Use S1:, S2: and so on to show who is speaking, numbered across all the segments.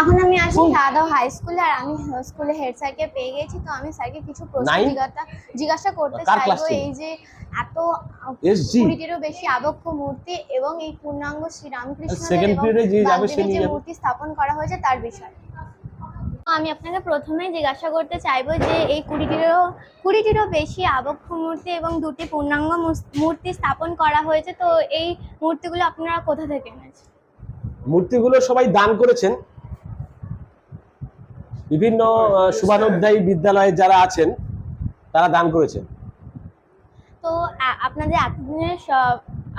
S1: এখন আমি আসি সাদাও হাই স্কুলে আর আমি স্কুলে হেড স্যারকে পেয়ে গেছি। তো আমি স্যারকে কিছু প্রশ্ন জিজ্ঞাসা জিজ্ঞাসা করতে চাইব এই যে এত? কুড়িটিরও বেশি আবক্ষ মূর্তি এবং এই পূর্ণাঙ্গ শ্রীরামকৃষ্ণ। মূর্তি স্থাপন করা হয়েছে তার বিষয়ে। আমি আপনাকে প্রথমেই জিজ্ঞাসা করতে চাইব যে এই কুড়িটিরও কুড়িটিরও বেশি আবক্ষ মূর্তি এবং দুটি পূর্ণাঙ্গ মূর্তি স্থাপন করা হয়েছে। তো এই মূর্তিগুলো আপনারা কোথা থেকে এনেছেন?
S2: মূর্তিগুলো সবাই দান করেছেন। বিভিন্ন শুভানুধ্যায়ী বিদ্যালয়ে যারা আছেন তারা দান করেছেন।
S1: তো আপনাদের এতদিনের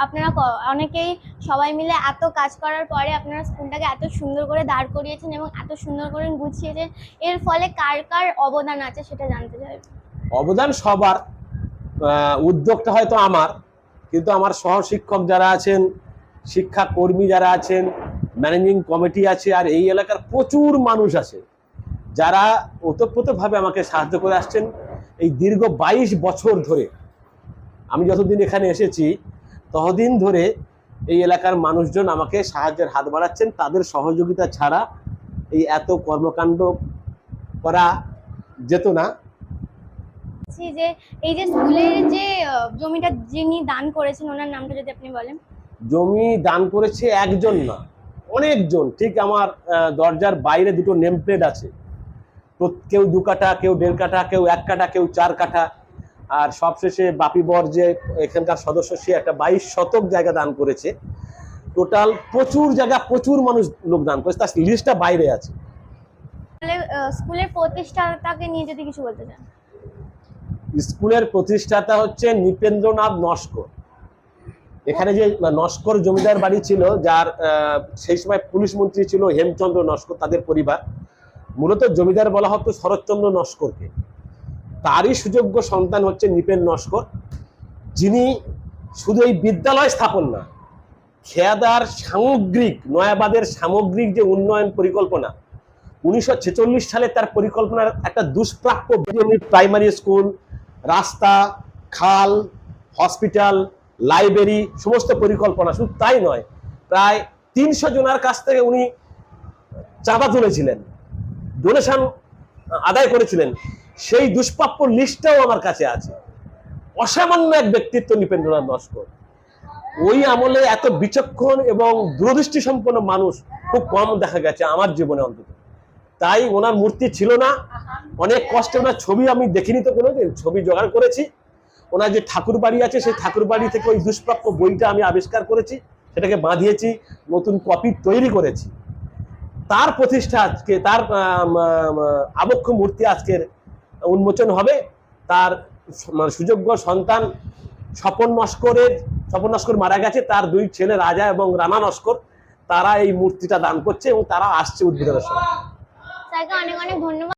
S1: আপনারা অনেকেই সবাই মিলে এত কাজ করার পরে আপনারা স্কুলটাকে এত সুন্দর করে দাঁড় করিয়েছেন এবং এত সুন্দর করে গুছিয়েছেন। এর ফলে কার কার অবদান আছে সেটা জানতে চাই।
S2: অবদান সবার উদ্যোগটা হয়তো আমার কিন্তু আমার সহশিক্ষক যারা আছেন শিক্ষা কর্মী যারা আছেন ম্যানেজিং কমিটি আছে আর এই এলাকার প্রচুর মানুষ আছে। যারা ওতপ্রোতভাবে আমাকে সাহায্য করে আসছেন এই দীর্ঘ বাইশ বছর ধরে। আমি যতদিন এখানে এসেছি ততদিন ধরে এই এলাকার মানুষজন আমাকে সাহায্যের হাত বাড়াচ্ছেন। তাদের সহযোগিতা ছাড়া এই এত কর্মকাণ্ড করা যেত না।
S1: যে এই যে স্কুলের যে জমিটা যিনি দান করেছেন ওনার নামটা যদি আপনি বলেন।
S2: জমি দান করেছে একজন না। অনেকজন ঠিক আমার দরজার বাইরে দুটো নেম প্লেট আছে কেউ দু কাঠা কেউ দেড় কাঠা কেউ এক কাঠা কেউ চার কাঠা। আর সবশেষে বাপি বর যে এখানকার সদস্য সে একটা বাইশ শতক জায়গা দান করেছে। টোটাল প্রচুর জায়গা প্রচুর মানুষ লোক দান করেছে তার লিস্টটা বাইরে আছে।
S1: স্কুলের প্রতিষ্ঠাতাকে নিয়ে যদি কিছু বলতে চান।
S2: স্কুলের প্রতিষ্ঠাতা হচ্ছে নৃপেন্দ্রনাথ নস্কর। এখানে যে নস্কর জমিদার বাড়ি ছিল, যার সেই সময় পুলিশ মন্ত্রী ছিল হেমচন্দ্র নস্কর, তাদের পরিবার, মূলত জমিদার বলা হতো শরৎচন্দ্র নস্করকে। তারই সুযোগ্য সন্তান হচ্ছে নিপেন নস্কর, যিনি শুধু এই বিদ্যালয় স্থাপন না, খেয়াদার সামগ্রিক, নয়াবাদের সামগ্রিক যে উন্নয়ন পরিকল্পনা, উনিশশো ছেচল্লিশ সালে তার পরিকল্পনার একটা দুষ্প্রাপ্য প্রাইমারি স্কুল রাস্তা, খাল হসপিটাল লাইব্রেরি সমস্ত পরিকল্পনা, শুধু তাই নয়, প্রায় তিনশো জনের কাছ থেকে উনি চাঁদা তুলেছিলেন ডোনেশন আদায় করেছিলেন। সেই দুষ্প্রাপ্য লিস্টটাও আমার কাছে আছে। অসামান্য এক ব্যক্তিত্ব নৃপেন্দ্রনাথ নস্কর। ওই আমলে এত বিচক্ষণ এবং দূরদৃষ্টি সম্পন্ন মানুষ খুব কম দেখা গেছে আমার জীবনে অন্তত। তাই ওনার মূর্তি ছিল না। অনেক কষ্টে ওনার ছবি আমি দেখিনি তো কোনোদিন, ছবি জোগাড় করেছি। ওনার যে ঠাকুর বাড়ি আছে, সেই ঠাকুর বাড়ি থেকে ওই দুষ্প্রাপ্য বইটা আমি আবিষ্কার করেছি, সেটাকে বাঁধিয়েছি, নতুন কপি তৈরি করেছি। তার প্রতিষ্ঠা আজকে, তার আবক্ষ মূর্তি আজকের উন্মোচন হবে। তার মানে সুযোগ্য সন্তান স্বপন নস্করের, স্বপন নস্কর মারা গেছে, তার দুই ছেলে রাজা এবং রানা নস্কর, তারা এই মূর্তিটা দান করছে এবং তারা আসছে উদ্বোধনের সময়
S1: অনেক অনেক ধন্যবাদ।